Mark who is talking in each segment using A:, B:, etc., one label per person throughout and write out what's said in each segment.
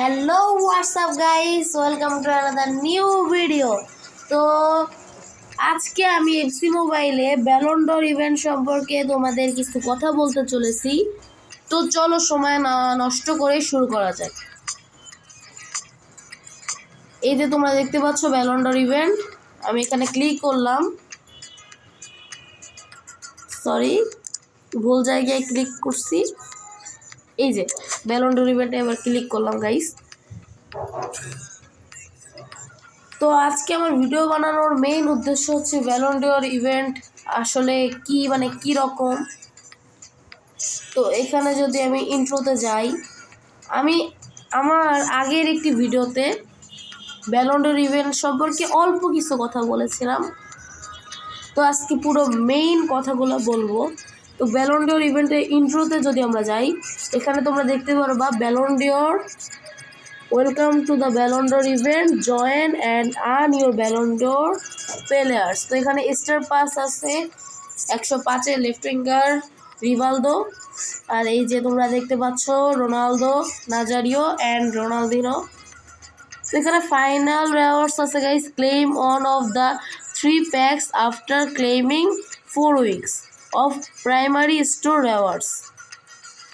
A: Hello WhatsApp guys welcome to another new video তো আজকে আমি এফসি মোবাইলে ব্যালন্ডর ইভেন্ট সম্পর্কে তোমাদের কিছু কথা বলতে চলেছি। তো চলো, সময় না, নষ্ট করে শুরু করা যাক। এই যে তোমরা দেখতে পাচ্ছ ব্যালন্ডর ইভেন্ট আমি এখানে ক্লিক করলাম। সরি ভুল জায়গায় ক্লিক করছি। এই যে ব্যালন্ডর ইভেন্টে এবার ক্লিক করলাম গাইস তো আজকে আমার ভিডিও বানানোর মেইন উদ্দেশ্য হচ্ছে ব্যালন্ডর ইভেন্ট আসলে কি মানে কি রকম? তো এখানে যদি আমি ইন্ট্রোতে যাই, আমি আমার আগের একটি ভিডিওতে ব্যালন্ডর ইভেন্ট সম্পর্কে অল্প কিছু কথা বলেছিলাম। তো আজকে পুরো মেইন কথাগুলো বলব। তো ব্যালন্ডিওর ইভেন্টের ইন্ট্রোতে যদি আমরা যাই, এখানে তোমরা দেখতে পারবা Ballon d'Or welcome to the Ballon d'Or event join and earn your Ballon d'Or players তো এখানে স্টার পাস আছে, একশো পাঁচে লেফট উইঙ্গার রিভালদো আর এই যে তোমরা দেখতে পাচ্ছ রোনালদো নাজারিও অ্যান্ড রোনালদিনো এখানে ফাইনাল রেওয়ার্স আছে guys claim one of the three packs after claiming four weeks of primary store rewards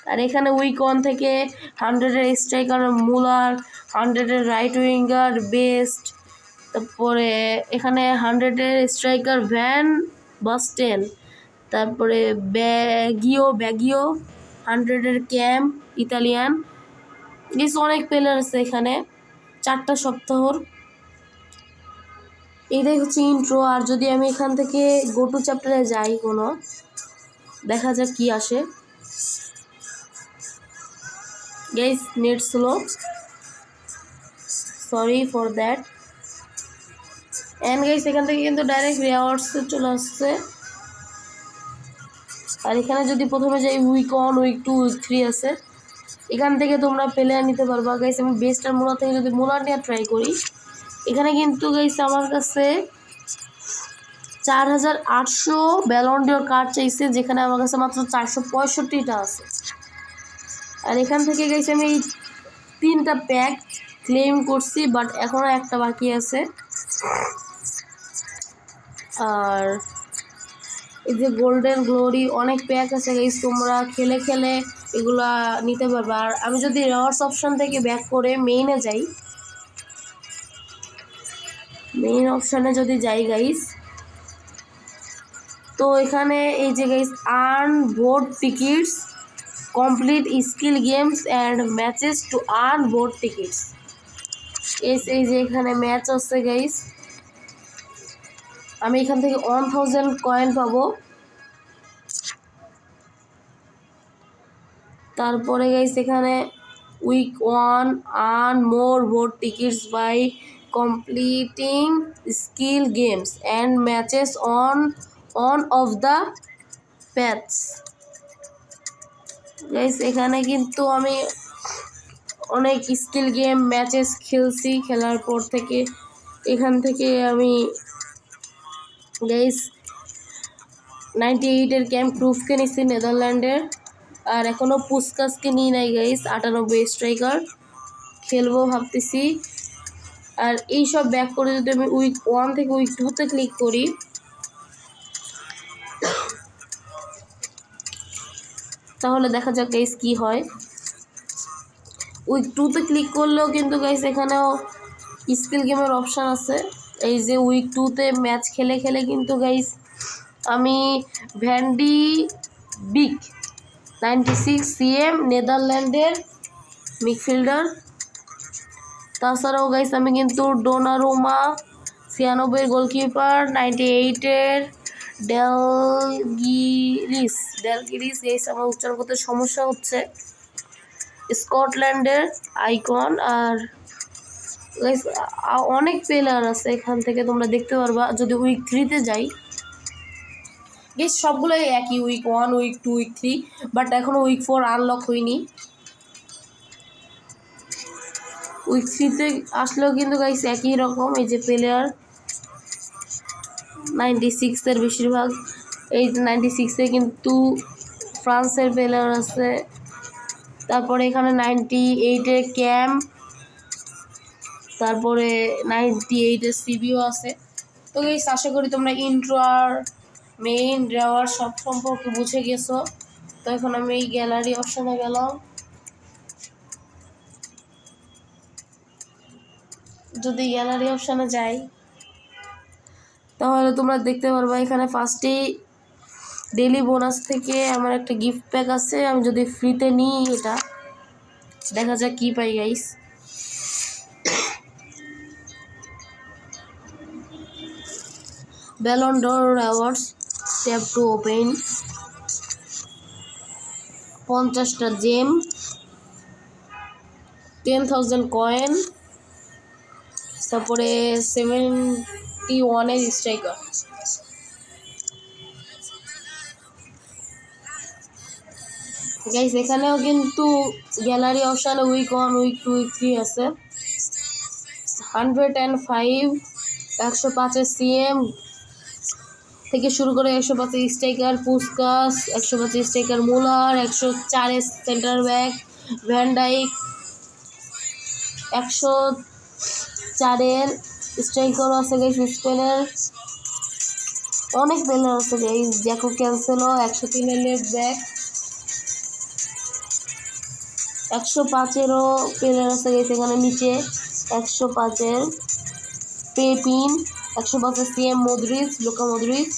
A: আর এখানে উইক ওয়ান থেকে হান্ড্রেডের স্ট্রাইকার মুলার হান্ড্রেডের রাইট উইঙ্গার বেস্ট তারপরে এখানে হান্ড্রেডের স্ট্রাইকার ভ্যান বাস্টেন তারপরে ব্যাগিও ব্যাগিও হান্ড্রেডের ক্যাম্প ইতালিয়ান বেশ অনেক প্লেয়ার আছে এখানে, চারটা সপ্তাহর এইটাই হচ্ছে ইন্ট্রো আর যদি আমি এখান থেকে গো টু চ্যাপ্টারে যাই কোনো, দেখা যাক কি আসে। Guys net slow sorry for that and guys এখান থেকে কিন্তু ডাইরেক্ট রেওয়ার্ডসে চলে আসছে। আর এখানে যদি প্রথমে যাই week one week two week three আছে। এখান থেকে তোমরা প্লেয়ার নিতে পারবা। গাইস আমি বেস্ট আর মোলা থেকে যদি মোলার নিয়ে ট্রাই করি এখানে কিন্তু গাইস আমার কাছে চার হাজার আটশো ব্যালন্ডিওর কার্ড চাইছে, যেখানে আমার কাছে মাত্র চারশো পঁয়ষট্টিটা আছে। আর এখান থেকে গেছে আমি এই তিনটা প্যাক ক্লেম করছি বাট এখনও একটা বাকি আছে। আর এই যে গোল্ডেন গ্লোরি অনেক প্যাক আছে গাইস তোমরা খেলে খেলে এগুলা নিতে পারবে। আর আমি যদি রেওয়ার্স অপশন থেকে ব্যাক করে মেইনে যাই মেইন অপশানে যদি যাই গাইস তো এখানে এই যে guys earn board tickets complete skill games and matches to earn board tickets এই এই যে এখানে ম্যাচ আছে গাইস আমি এখান থেকে ওয়ান থাউজেন্ড কয়েন পাবো। তারপরে গাইস এখানে week one earn more board tickets by completing skill games and matches on one of the paths guys এখানে কিন্তু আমি অনেক স্কিল গেম ম্যাচেস খেলছি খেলার পর থেকে। এখান থেকে আমি গাইস নাইনটি এইটের ক্যাম্প প্রুফকে নিচ্ছি নেদারল্যান্ডের আর এখনও পুস্কাসকে নিই নাই গাইস আটানব্বই স্ট্রাইকার খেলব, ভাবতেছি। আর এই সব ব্যাক করে যদি আমি উইক ওয়ান থেকে উইক টুতে ক্লিক করি, তাহলে দেখা যাক গাইস কি হয়। উইক টুতে ক্লিক করলেও কিন্তু গাইস এখানেও স্কিল গেমের অপশান আছে। এই যে উইক টুতে ম্যাচ খেলে খেলে কিন্তু গাইস আমি Van Dijk ninety six CM নেদারল্যান্ডের midfielder তাছাড়াও গাইস আমি কিন্তু ডোনারোমা ছিয়ানব্বই গোলকিপার নাইনটি এইটের ডেলগিরিস ডেলগিরিস এই আমার উচ্চারণ করতে সমস্যা হচ্ছে। স্কটল্যান্ডের আইকন আর অনেক প্লেয়ার আছে এখান থেকে তোমরা দেখতে পারবা। যদি উইক থ্রিতে যাই গেস সবগুলোই একই week one week two week three but এখনও উইক ফোর আনলক হয়নি। উইক থ্রিতে আসলেও কিন্তু গাইস একই রকম, এই যে প্লেয়ার নাইনটি সিক্সের বেশিরভাগ, এই নাইনটি সিক্সে কিন্তু ফ্রান্সের প্লেয়ার আছে, তারপরে এখানে নাইনটি এইটের ক্যাম্প তারপরে নাইনটি এইটের সিবিও আছে। তো গাইস আশা করি তোমরা ইন্ট্রো আর মেইন ড্রাওয়ার সব সম্পর্কে বুঝে গেছো। তো এখন আমি এই গ্যালারি অপশনে গেলাম। যদি গ্যালারি অপশানে যাই, তাহলে তোমরা দেখতে পারবা এখানে ফার্স্টেই ডেলি বোনাস থেকে আমার একটা গিফট প্যাক আছে, আমি যদি ফ্রিতে নিই এটা, দেখা যাক কি পাই guys Ballon d'Or awards tap to open পঞ্চাশটা জেম টেন থাউজেন্ড কয়েন তারপরে সেভেন্টি ওয়ানের স্ট্রাইকার গাইস এখানেও কিন্তু গ্যালারি অপশানে week one week two week three আছে। হান্ড্রেড অ্যান্ড ফাইভ একশো পাঁচের সিএম থেকে শুরু করে একশো পাঁচের স্ট্রাইকার পুসকাস, একশো পাঁচের স্ট্রাইকার মুলার, একশো চারের সেন্টার ব্যাক ভ্যান্ডাইক একশো চারের স্ট্রাইকার আছে গাইস স্পেনের অনেক প্লেয়ার আছে গাইস জ্যাকো ক্যান্সেলও একশো তিনের লেফট ব্যাক একশো পাঁচেরও প্লেয়ার আছে গাইস এখানে নিচে। একশো পাঁচের পেপিন একশো পাঁচের সিএম মদ্রিস লোকা মদ্রিস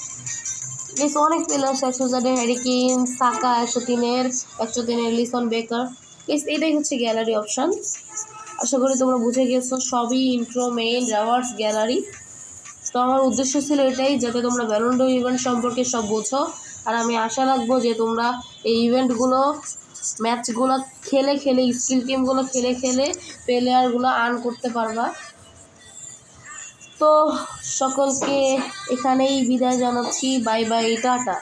A: বেশ অনেক প্লেয়ার আছে, একশো চারের হ্যারিকেন সাকা একশো তিনের একশো তিনের লিসন বেকার বেশ এটাই হচ্ছে গ্যালারি অপশান আশা করি তোমরা বুঝে গেছো, সবই ইন্ট্রো মেইন রাওয়ার্স গ্যালারি তো আমার উদ্দেশ্য ছিল এটাই, যাতে তোমরা ব্যালন্ডো ইভেন্ট সম্পর্কে সব বোঝো। আর আমি আশা রাখব যে তোমরা এই ইভেন্টগুলো ম্যাচগুলো খেলে খেলে স্কিল গেমগুলো খেলে খেলে প্লেয়ারগুলো আর্ন করতে পারবা। তো সকলকে এখানেই বিদায় জানাচ্ছি। Bye bye, ta-ta.